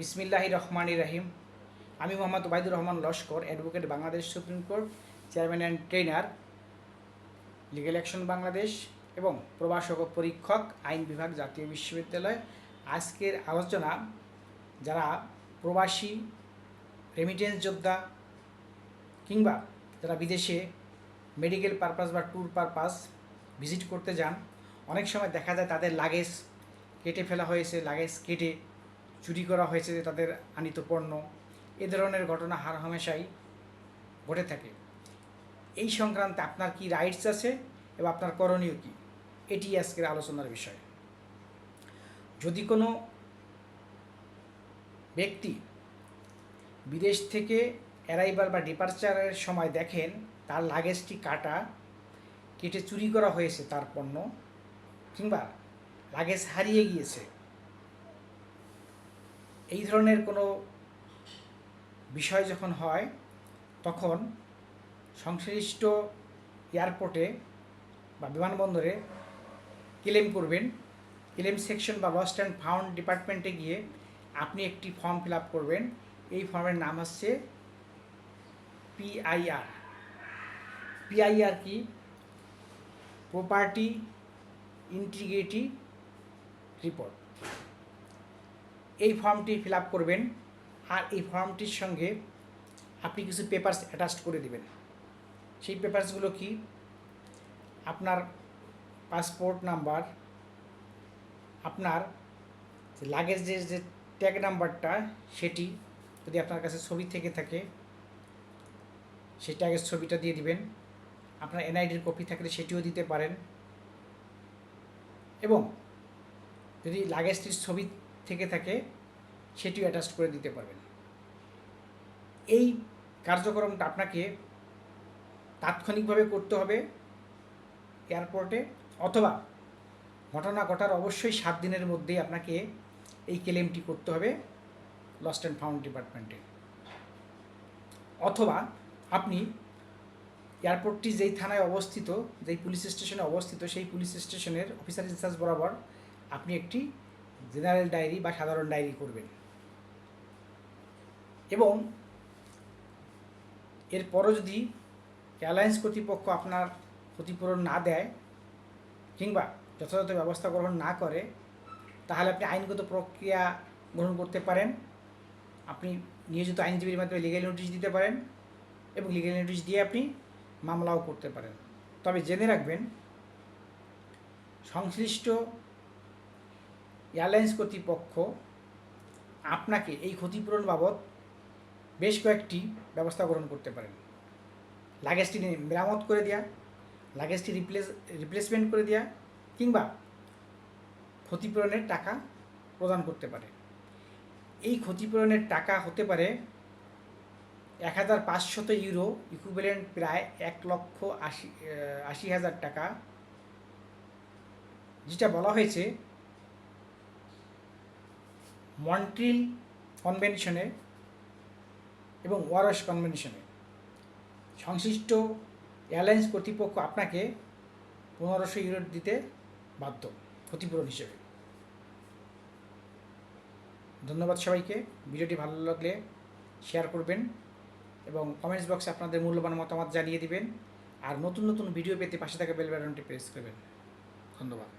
বিসমিল্লাহ রহমান রাহিম। আমি Mohammad Obaidur Rahman Laskar advocate Bangladesh supreme court chairman and trainer legal action Bangladesh এবং প্রভাষক ও পরীক্ষক, আইন বিভাগ, জাতীয় বিশ্ববিদ্যালয়। আজকের আলোচনা, যারা প্রবাসী রেমিটেন্স যোদ্ধা কিংবা যারা বিদেশে মেডিকেল পারপাস বা ট্যুর পারপাস ভিজিট করতে যান, অনেক সময় দেখা যায় তাদের লাগেজ কেটে ফেলা হয়েছে লাগেজ কেটে চুরি করা হয়েছে তাদের আনিত পণ্য, এ ধরনের ঘটনা হার হামেশাই ঘটে থাকে। এই সংক্রান্তে আপনার কি রাইটস আছে এবং আপনার করণীয় কি? এটি আজকের আলোচনার বিষয়। যদি কোনো ব্যক্তি বিদেশ থেকে অ্যারাইভাল বা ডিপার্চারের সময় দেখেন, তার লাগেজটি কাটা, কেটে চুরি করা হয়েছে তার পণ্য, কিংবা লাগেজ হারিয়ে গিয়েছে এই ধরনের কোনো বিষয় যখন হয়, তখন সংশ্লিষ্ট এয়ারপোর্টে বা বিমানবন্দরে ক্লেম করবেন। ক্লেম সেকশন বা লস্ট অ্যান্ড ফাউন্ড ডিপার্টমেন্টে গিয়ে আপনি একটি ফর্ম ফিল আপ করবেন। এই ফর্মের নাম হচ্ছে পিআইআর। পিআইআর কি? Property integrity report. এই ফর্মটি ফিল করবেন আর এই ফর্মটির সঙ্গে আপনি কিছু পেপারস অ্যাটাচ করে দেবেন। সেই পেপারসগুলো কি? আপনার পাসপোর্ট নাম্বার আপনার লাগেজের যে ট্যাগ নাম্বারটা সেটি যদি আপনার কাছে ছবি থেকে থাকে, সেই ট্যাগের ছবিটা দিয়ে দিবেন। আপনার এনআইডির কপি থাকলে সেটিও দিতে পারেন। এবং যদি লাগেজটির ছবি থেকে থাকে, সেটিও অ্যাটাচ করে দিতে পারবেন। এই কার্যক্রমটা আপনাকে তাৎক্ষণিকভাবে করতে হবে এয়ারপোর্টে, অথবা ঘটনা ঘটার অবশ্যই সাত দিনের মধ্যেই আপনাকে এই ক্লেমটি করতে হবে লস্ট অ্যান্ড ফাউন্ড ডিপার্টমেন্টে অথবা আপনি এয়ারপোর্টটি যেই থানায় অবস্থিত, যেই পুলিশ স্টেশনে অবস্থিত, সেই পুলিশ স্টেশনের অফিসার ইনচার্জ বরাবর আপনি একটি জেনারেল ডায়েরি বা সাধারণ ডায়েরি করবেন। এবং এরপরও যদি এয়ারলাইন্স কর্তৃপক্ষ আপনার ক্ষতিপূরণ না দেয় কিংবা যথাযথ ব্যবস্থা গ্রহণ না করে, তাহলে আপনি আইনগত প্রক্রিয়া গ্রহণ করতে পারেন। আপনি নিয়োজিত আইনজীবীর মাধ্যমে লিগেল নোটিশ দিতে পারেন এবং লিগেল নোটিশ দিয়ে আপনি মামলাও করতে পারেন। তবে জেনে রাখবেন, সংশ্লিষ্ট এয়ারলাইন্স কর্তৃপক্ষ আপনাকে এই ক্ষতিপূরণ বাবদ বেশ কয়েকটি ব্যবস্থা গ্রহণ করতে পারেন। লাগেজটি মেরামত করে দেওয়া লাগেজটি রিপ্লেস রিপ্লেসমেন্ট করে দেওয়া কিংবা ক্ষতিপূরণের টাকা প্রদান করতে পারে। এই ক্ষতিপূরণের টাকা হতে পারে এক হাজার পাঁচশত ইউরো ইকুইভ্যালেন্ট প্রায় এক লক্ষ আশি আশি হাজার টাকা। যেটা বলা হয়েছে মন্ট্রিল কনভেনশনে এবং ওয়ারস কনভেনশনে সংশ্লিষ্ট এয়ারলাইন্স কর্তৃপক্ষ আপনাকে পনেরোশো ইউরো দিতে বাধ্য, ক্ষতিপূরণ হিসেবে। ধন্যবাদ সবাইকে। ভিডিওটি ভালো লাগলে শেয়ার করবেন এবং কমেন্টস বক্সে আপনাদের মূল্যবান মতামত জানিয়ে দিবেন। আর নতুন নতুন ভিডিও পেতে পাশে থাকা বেল বাটনটি প্রেস করবেন। ধন্যবাদ।